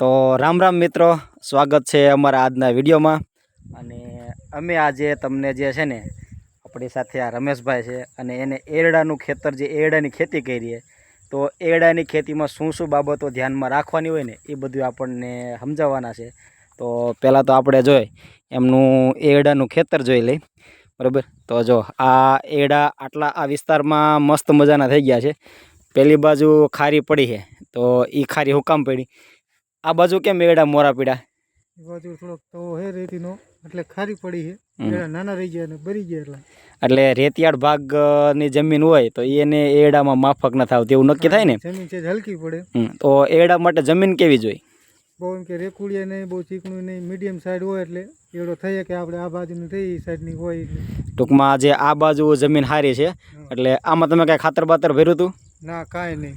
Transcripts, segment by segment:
તો રામ રામ મિત્રો, સ્વાગત છે અમારા આજના વિડીયોમાં. અને અમે આજે તમને જે છે ને, આપણી સાથે આ રમેશભાઈ છે અને એને એરડાનું ખેતર જે એરડાની ખેતી કરીએ, તો એરડાની ખેતીમાં શું શું બાબતો ધ્યાનમાં રાખવાની હોય ને, એ બધું આપણને સમજાવવાના છે. તો પહેલાં તો આપણે જોઈ, એમનું એરડાનું ખેતર જોઈ લઈ. બરાબર? તો જો, આ એરડા આટલા, આ વિસ્તારમાં મસ્ત મજાના થઈ ગયા છે. પેલી બાજુ ખારી પડી છે, તો એ ખારી હુકામ પડી. આ બાજુ કેમ એડા મોરા પીડા? એ બાજુ થોડોક તો હે રેતીનો એટલે ખારી પડી છે. એડા નાના રહી ગયા અને બરી ગયા એટલે. એટલે રેતિયાળ ભાગની જમીન હોય તો એને એડામાં માફક ન થાવ તેવું નક્કી થાય ને? જમીન છે હલકી પડે. તો એડા માટે જમીન કેવી જોઈએ? બહુ એમ કે રેકુડિયા નહીં બહુ ચીકણું નહીં મીડિયમ સાઈડ હોય એટલે એવડો થઈ કે આપણે આ બાજુની થઈ એ સાઈડની હોય ટૂંકમાં જે આ બાજુ જમીન સારી છે એટલે આમાં તમે કાંઈ ખાતર બાતર ભર્યું હતું? ના કાંઈ નહીં.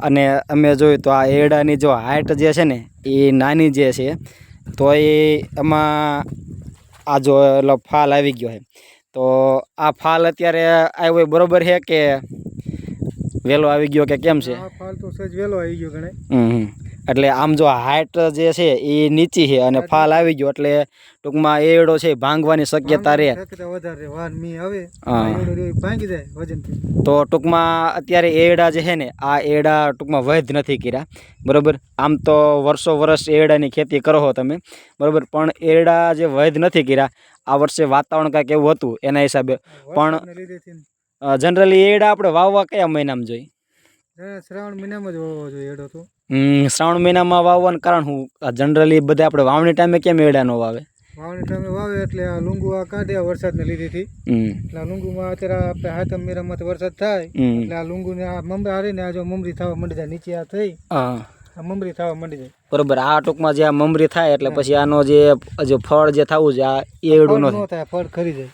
અને અમે જોયું તો આ એડાની જો હાઇટ જે છે ને એ નાની જે છે તો એ એમાં આ જો એટલે ફાલ આવી ગયો છે. તો આ ફાલ અત્યારે આવ્યો બરોબર છે કે વહેલો આવી ગયો કે કેમ છે? ફાલ તો સજ વહેલો આવી ગયો ગણે હમ. એટલે આમ જો હાઇટ જે છે એ નીચી છે અને ફાલ આવી ગયો એટલે ટૂંકમાં એડો છે ભાંગવાની શક્યતા રહે. તો ટૂંકમાં અત્યારે એડા જે છે ને આ એડા ટૂંકમાં વૈધ નથી કર્યા. બરાબર? આમ તો વર્ષો વર્ષ એડાની ખેતી કરો તમે. બરાબર? પણ એડા જે વૈધ નથી કર્યા. આ વર્ષે વાતાવરણ કાંઈક એવું હતું એના હિસાબે. પણ. જનરલી એડા આપણે વાવવા કયા મહિનામાં જોઈએ? શ્રાવણ મહિનામાં જ વાવવો જોઈએ એડો તો. શ્રાવણ મહિનામાં વાવવાનું કારણ હું જનરલી બધા આપણે વાવણી ટાઈમે કેમ એડા નો વાવે? વાવણી ટાઈમે વાવે એટલે આ લુંગુ આ કાઢ્યા વરસાદને લીધી હતી એટલે આ લુંગુમાં અત્યારે આપણે હાથમ મેરામાં વરસાદ થાય. એટલે આ લુંગુને આ મમરા હારીને આ જો મમરી થવા માંડી જાય નીચે આ થઈ. આ મમરી થવા માંડી જાય. બરોબર આ ટૂંકમાં જે આ મમરી થાય એટલે પછી આનો જે જે ફળ જે થવું છે આ એડું ન થાય ફળ ખરી જાય.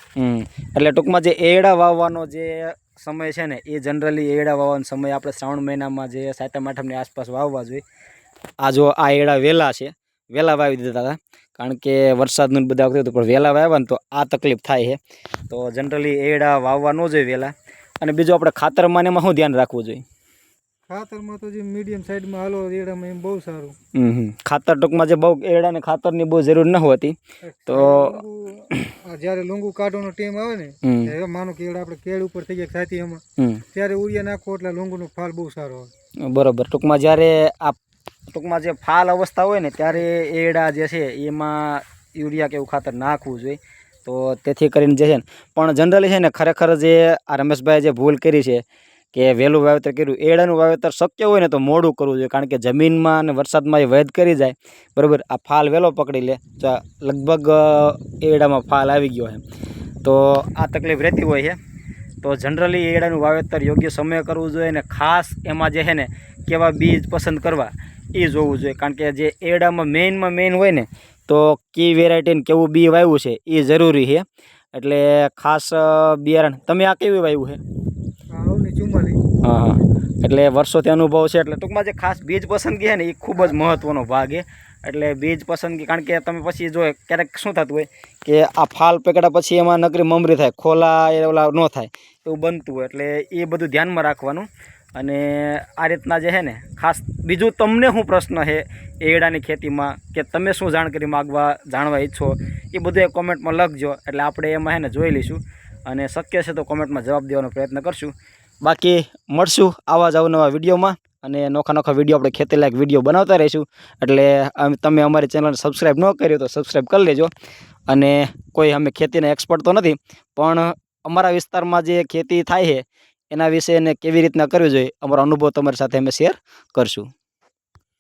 એટલે ટૂંકમાં જે એડા વાવવાનો જે સમય છે ને એ જનરલી એડા વાવવાનો સમય આપણે શ્રાવણ મહિનામાં જે સાતમ આઠમની આસપાસ વાવવા જોઈએ. આ જો આ એડા વહેલા છે વહેલા વાવી દીધા હતા. કારણ કે વરસાદનું બધા વખતે હતું પણ વહેલા વાવ્યા ને તો આ તકલીફ થાય છે. તો જનરલી એડા વાવવા ન જોઈએ વહેલા અને બીજું આપણે ખાતરમાં એમાં શું ધ્યાન રાખવું જોઈએ? ખાતરમાં તો જે મીડિયમ સાઈડમાં હાલો એડામાં એમ બહુ સારું. ખાતર ટૂંકમાં જે બહુ એડાને ખાતરની બહુ જરૂર ન હોતી. તો જ્યારે લુંગુ કાઢવાનો ટાઈમ આવે ને હમ. માનો કે આપણે કેળ ઉપર થઈ ગયા સાથી એમાં ત્યારે ઉડિયા નાખો એટલે લુંગુનો ફાલ બહુ સારો આવે. બરોબર. ટૂંકમાં જ્યારે આ ટૂંકમાં જે ફાલ અવસ્થા હોય ને ત્યારે એડા જે છે એમાં યુરિયા કે એવું ખાતર નાખવું જોઈએ. તો તેથી કરીને જે છે ને પણ જનરલી છે ને ખરેખર જે આ રમેશભાઈએ જે ભૂલ કરી છે કે વહેલું વાવેતર કર્યું એડાનું વાવેતર શક્ય હોય ને તો મોડું કરવું જોઈએ. કારણ કે જમીનમાં અને વરસાદમાં એ વૈધ કરી જાય. બરાબર? આ ફાલ વહેલો પકડી લે. તો લગભગ એડામાં ફાલ આવી ગયો છે. તો આ તકલીફ રહેતી હોય છે. તો જનરલી એડાનું વાવેતર યોગ્ય સમયે કરવું જોઈએ અને ખાસ એમાં જે છે ને કેવા બીજ પસંદ કરવા એ જોવું જોઈએ. કારણ કે જે એડામાં મેઇનમાં મેઇન હોય ને તો કી વેરાયટીને કેવું બી વાવ્યું છે એ જરૂરી છે. એટલે ખાસ બિયારણ. તમે આ કેવું વાવ્યું છે? હા હા. એટલે વર્ષોથી અનુભવ છે, એટલે ટૂંકમાં જે ખાસ બીજ પસંદગી છે ને, એ ખૂબ જ મહત્ત્વનો ભાગ છે. એટલે બીજ પસંદગી, કારણ કે તમે પછી જો ક્યારેક શું થતું હોય કે આ ફાલ પકડ્યા પછી એમાં નકરી મમરી થાય, ખોલા એ ઓલા ન થાય, એવું બનતું હોય, એટલે એ બધું ધ્યાનમાં રાખવાનું. અને આ રીતના જે છે ને, ખાસ બીજું તમને શું પ્રશ્ન છે એડાની ખેતીમાં, કે તમે શું જાણકારી માગવા જાણવા ઈચ્છો, એ બધું એ કોમેન્ટમાં લખજો. એટલે આપણે એમાં છે ને જોઈ લઈશું. અને શક્ય છે તો કોમેન્ટમાં જવાબ દેવાનો પ્રયત્ન કરશું. બાકી મળશું આવા જ અવનવા વિડીયોમાં. અને નોખા નોખા વીડિયો આપણે ખેતી લાયક વીડિયો બનાવતા રહીશું. એટલે તમે અમારી ચેનલને સબસ્ક્રાઈબ ન કર્યો તો સબસ્ક્રાઈબ કરી લેજો. અને કોઈ અમે ખેતીના એક્સપર્ટ તો નથી, પણ અમારા વિસ્તારમાં જે ખેતી થાય છે, એના વિશે એને કેવી રીતના કરવી જોઈએ, અમારો અનુભવ તમારી સાથે અમે શેર કરશું.